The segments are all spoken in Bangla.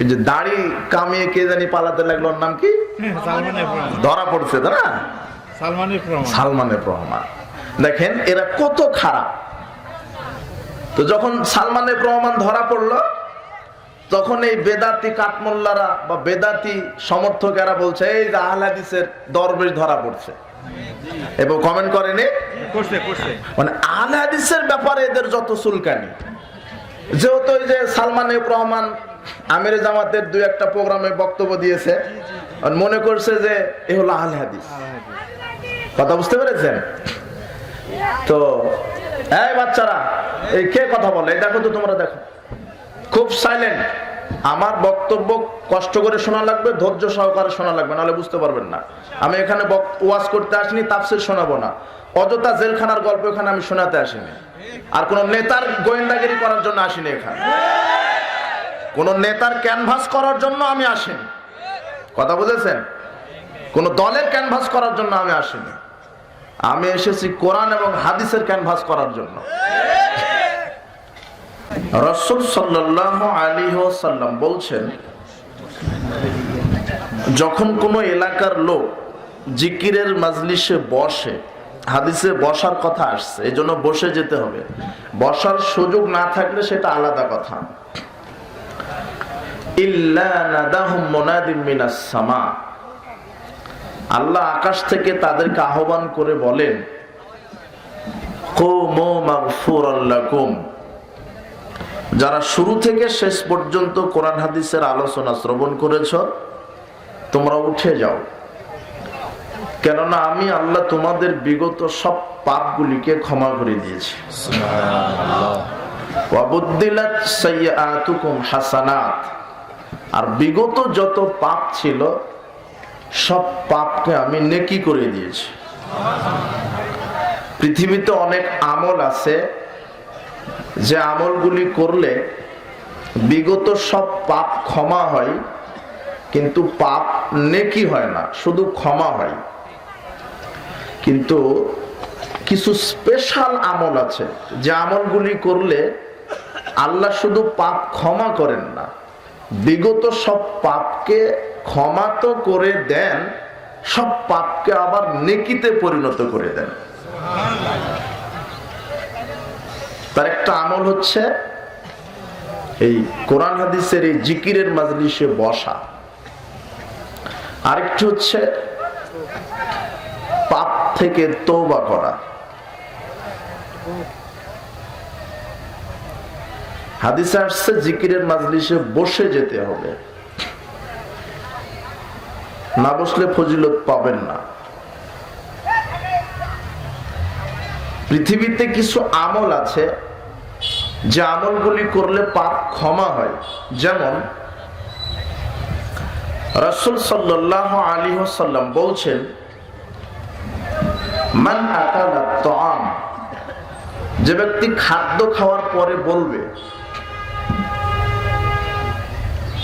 এই যে দাড়ি কামিয়ে কে জানি পালাতে লাগল ওর নাম কি? ধরা পড়ছে না? সালমানের সালমানের রহমান দেখেন এরা কত খারাপ। তো যখন সালমানের রহমান ধরা পড়ল তখন এই বেদাতি কাঠমোল্লারা বা বেদাতি সমর্থকেরা বলছে এই যে আহলাদিসের দরবেশ ধরা পড়ছে। এবং কমেন্ট করেনি? মানে আহলাদিসের ব্যাপারে এদের যত চুলকানি। যেহেতু ওই যে সালমান এফ রহমান আমির জামাতের দুই একটা প্রোগ্রামে বক্তব্য দিয়েছে। মনে করছে যে এ হলো আহলে হাদিস। কথা বুঝতে পেরেছেন? তো এই বাচ্চারা এই কে কথা বলে? দেখো তো তোমরা দেখো। খুব সাইলেন্ট আমার বক্তব্য কষ্ট করে শোনা লাগবে ধৈর্য সহকারে শোনা লাগবে নাহলে বুঝতে পারবেন না। আমি এখানে ওয়াজ করতে আসিনি তাফসির শোনাবো না। অযথা জেলখানার গল্প এখানে আমি শোনাতে আসিনি। আর কোন নেতার গোয়েন্দাগিরি করার জন্য আসিনি এখানে। কোন নেতার ক্যানভাস করার জন্য আমি আসিনি। কথা বুঝেছেন? কোন দলের ক্যানভাস করার জন্য আমি আসিনি। আমি এসেছি কোরআন এবং হাদিসের ক্যানভাস করার জন্য। রসুল সাল্লাহ আলী সাল্লাম বলছেন, যখন কোনো এলাকার লোক জিকিরের মাজলিসে বসে, হাদিসে বসার কথা আসছে এই জন্য বসে যেতে হবে। বসার সুযোগ না থাকলে সেটা আলাদা কথা ইল্লা নাদাহুম মুনাদিম মিনাস সামা আল্লাহ আকাশ থেকে তাদেরকে আহ্বান করে বলেন যারা শুরু থেকে শেষ পর্যন্ত কোরআন হাদিসের আলোচনা শ্রবণ করেছ তোমরা উঠে যাও। কেননা আমি আল্লাহ তোমাদের বিগত সব পাপগুলিকে ক্ষমা করে দিয়েছি। হাসানাত। আর বিগত যত পাপ ছিল, সব পাপকে আমি নেকি করে দিয়েছি। পৃথিবীতে অনেক আমল আছে, যে আমলগুলি করলে বিগত সব পাপ ক্ষমা হয়, কিন্তু পাপ নেকি হয় না, শুধু ক্ষমা হয়। কিন্তু কিছু স্পেশাল আমল আছে, যে আমলগুলি করলে আল্লাহ শুধু পাপ ক্ষমা করেন না বিগত সব পাপকে ক্ষমা তো করে দেন, সব পাপকে আবার নেকিতে পরিণত করে দেন। তার একটা আমল হচ্ছে, এই কোরআন হাদিসের এই জিকিরের মাজলিসে বসা। আরেকটি হচ্ছে, পাপ থেকে তৌবা করা। হাদিসে আসছে, জিকিরের মাজলিসে বসে যেতে হবে। না বসলে ফজিলত পাবেন না। পৃথিবীতে কিছু আমল আছে, যে আমলগুলি করলে পাপ ক্ষমা হয়। যেমন, রসুল সাল্লাহ আলী সাল্লাম বলছেন, মান আকালা যে ব্যক্তি খাদ্য খাওয়ার পরে বলবে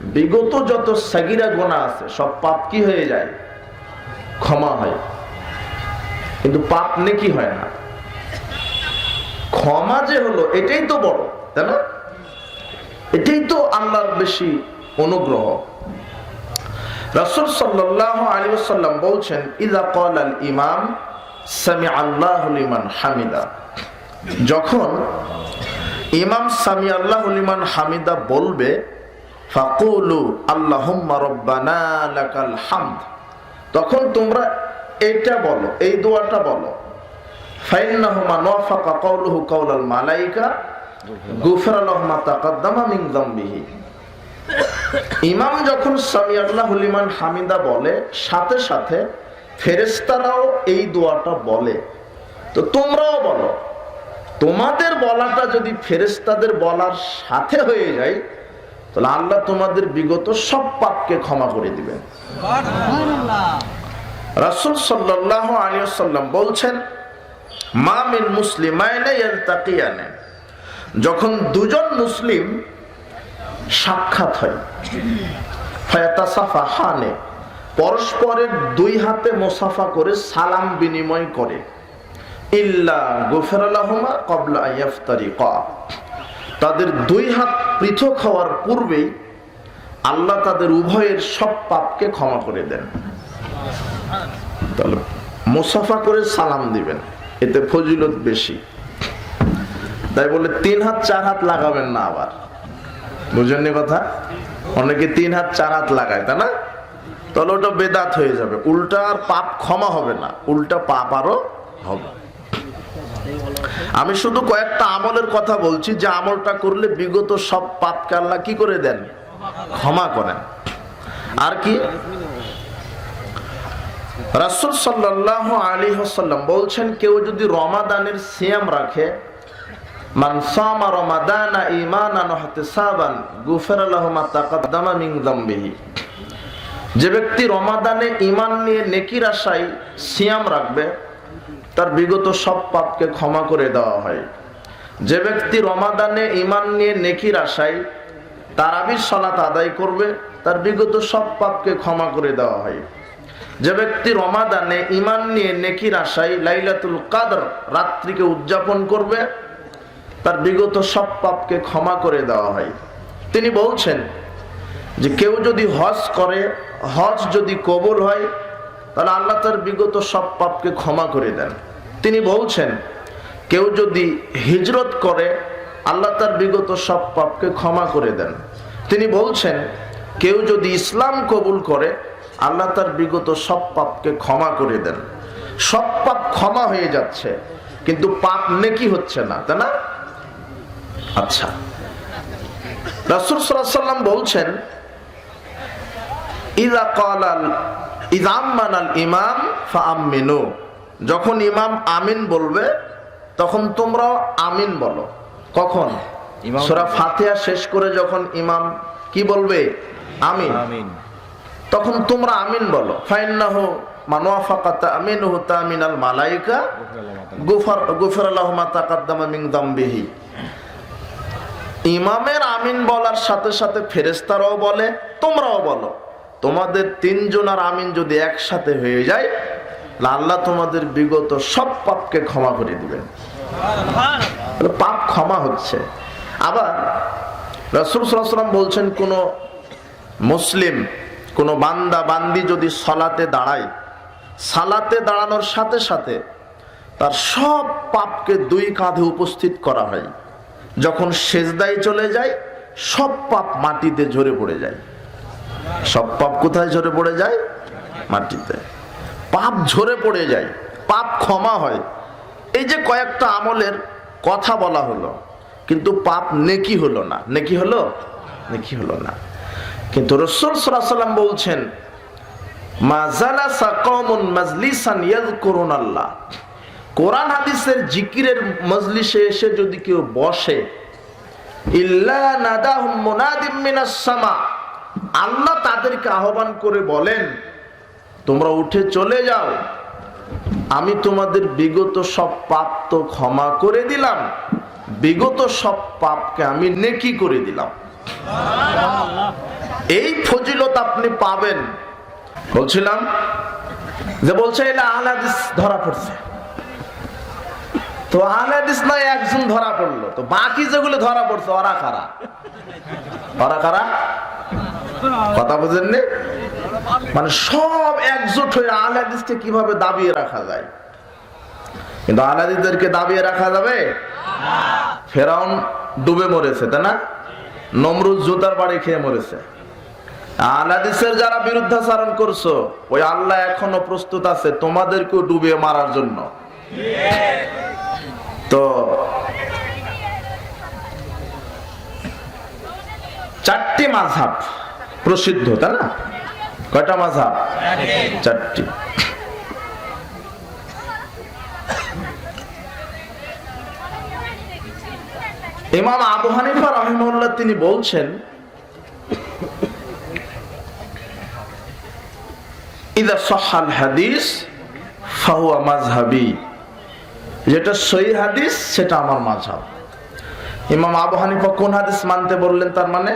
বিগত যত সাগিরা গোনা আছে, সব পাপ কি হয়ে যায়? ক্ষমা হয়। কিন্তু পাপ নেকি হয় না। ক্ষমা যে হলো, এটাই তো বড়, তাই না? এটাই তো আল্লাহর বেশি অনুগ্রহ। রাসূল সাল্লাল্লাহু আলাইহি ওয়াসাল্লাম বলছেন, ইযা ক্বাল আল ইমাম সামি আল্লাহু লিমান হামিদা। যখন ইমাম সামি আল্লাহু লিমান হামিদা বলবে ফাকুলু, আল্লাহুম্মা রব্বানা লাকাল হামদ। তখন তোমরা এইটা বলো, এই দোয়াটা বলো। ফাইন্নাহুমা নফাকা কওলুহু কওলাল মালাইকা গুফরা লাহু মা তাকাদ্দামা মিন যামবিহি। ইমাম যখন সামি আল্লাহু লিমান হামিদা বলে, সাথে সাথে ফেরেশতারাও এই দোয়াটা বলে। তো তোমরাও বলো, তোমাদের বলাটা যদি ফেরেশতাদের বলার সাথে হয়ে যায় তাহলে আল্লাহ তোমাদের বিগত সব পাপকে ক্ষমা করে দিবেন। রাসূল সাল্লাল্লাহু আলাইহি ওয়াসাল্লাম বলছেন, মা মিন ইয়ালতাকিয়ানে যখন দুজন মুসলিম সাক্ষাৎ হয় পরস্পরের দুই হাতে মোসাফা করে সালাম বিনিময় করে, ইল্লা গুফরালাহুমা কবলা ইয়াফতারিকা। তাদের দুই হাত পৃথক হওয়ার পূর্বেই আল্লাহ তাদের উভয়ের সব পাপকে ক্ষমা করে দেন। তাহলে মোসাফা করে সালাম দিবেন, এতে ফজিলত বেশি। তাই বলে তিন হাত, চার হাত লাগাবেন না আবার। বুঝেননি কথা? অনেকে তিন হাত, চার হাত লাগায়, তাই না? তাহলে ওটা বেদাত হয়ে যাবে। উল্টা আর পাপ ক্ষমা হবে না, উল্টা পাপ আরও হবে। আমি শুধু কয়েকটা আমলের কথা বলছি, যে আমলটা করলে বিগত সব পাপকে আল্লাহ কি করে দেন? ক্ষমা করেন। আর কি? রাসূল সাল্লাল্লাহু আলাইহি ওয়াসাল্লাম বলছেন, কেউ যদি রমাদানের সিয়াম রাখে যে ব্যক্তি রমাদানে ইমান নিয়ে নেকির আশায় সিয়াম রাখবে তার বিগত সব পাপকে ক্ষমা করে দেওয়া হয়। যে ব্যক্তি রমাদানে ঈমান নিয়ে নেকির আশায় তারাবির সালাত আদায় করবে, তার বিগত সব পাপকে ক্ষমা করে দেওয়া হয়। যে ব্যক্তি রমাদানে ইমান নিয়ে নেকির আশায় লাইলাতুল কাদর রাত্রিকে উদযাপন করবে, তার বিগত সব পাপকে ক্ষমা করে দেওয়া হয়। তিনি বলছেন যে কেউ যদি হজ করে, হজ যদি কবুল হয়, তাহলে আল্লাহ তার বিগত সব পাপকে ক্ষমা করে দেন। তিনি বলছেন, কেউ যদি হিজরত করে, আল্লাহ তার বিগত সব পাপকে ক্ষমা করে দেন। তিনি বলছেন, কেউ যদি ইসলাম কবুল করে, আল্লাহ তার বিগত সব পাপকে ক্ষমা করে দেন। সব পাপ ক্ষমা হয়ে যাচ্ছে, কিন্তু পাপ নেকি হচ্ছে না, তাই না? আচ্ছা। রাসূল সাল্লাম বলছেন, ইদা কালাল ইজাম্মানাল ইমাম ফাআমিনু যখন ইমাম আমিন বলবে তখন তোমরাও আমিন বলো। কখন? সূরা শেষ করে যখন ইমাম কি বলবে? আমিন। আমিন। তখন তোমরা আমিন বলো। ফাইন্নাহু তামিনুহু তামিনাল মালাইকা। গুফার তাকাদ্দামা ইমামের আমিন বলার সাথে সাথে বলে তোমরাও বলো। তোমাদের তিনজনের আমিন যদি একসাথে হয়ে যায় আল্লাহ তোমাদের বিগত সব পাপকে ক্ষমা করে দিবেন। পাপ ক্ষমা হচ্ছে। আবার রসুল সাল্লাম বলছেন, কোনো মুসলিম, কোনো বান্দা, বান্দি যদি সলাতে দাঁড়ায়, সালাতে দাঁড়ানোর সাথে সাথে তার সব পাপকে দুই কাঁধে উপস্থিত করা হয়। যখন সেজদায় চলে যায়, সব পাপ মাটিতে ঝরে পড়ে যায়। সব পাপ কোথায় ঝরে পড়ে যায়? মাটিতে। পাপ ঝরে পড়ে যায়, পাপ ক্ষমা হয়। এই যে কয়েকটা আমলের কথা বলা হলো, কিন্তু পাপ নেকি হলো না। নেকি হলো? নেকি হলো না। কিন্তু রসুল সাল্লাম বলছেন জিকিরের এসে যদি কেউ বসে আল্লাহ তাদেরকে আহ্বান করে বলেন তোমরা উঠে চলে যাও। আমি তোমাদের বিগত সব পাপ তো ক্ষমা করে দিলাম। বিগত সব পাপকে আমি নেকি করে দিলাম। এই ফজিলত আপনি পাবেন। বলছিলাম যে বলছে এটা আহলাদিস ধরা পড়ছে। তো আহলাদিস নয়, একজন ধরা পড়ল। তো বাকি যেগুলো ধরা পড়ছে, ওরা কারা? ওরা কারা? কথা বুঝেননি? মানে সব একজোট হয়ে আহলাদিসকে কীভাবে দাবিয়ে রাখা যায়? কিন্তু আহলাদিসদেরকে দাবিয়ে রাখা যাবে? ফেরাউন ডুবে মরেছে, তাই না? নমরুদ জুতার বাড়ি খেয়ে মরেছে। আহলাদিসের যারা বিরুদ্ধাচারণ করছ, ওই আল্লাহ এখনও প্রস্তুত আছে তোমাদেরকেও ডুবিয়ে মারার জন্য। তো চারটি মাঝহাব প্রসিদ্ধ, তাই না? কয়টা মাঝহাব চারটি। ইমাম আবু হানিফা রহিমউল্লাহ তিনি বলছেন হাদিস যেটা হাদিস, সেটা আমার ইমাম কোন হাদিস মানতে বললেন তার মানে?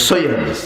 হাদিস।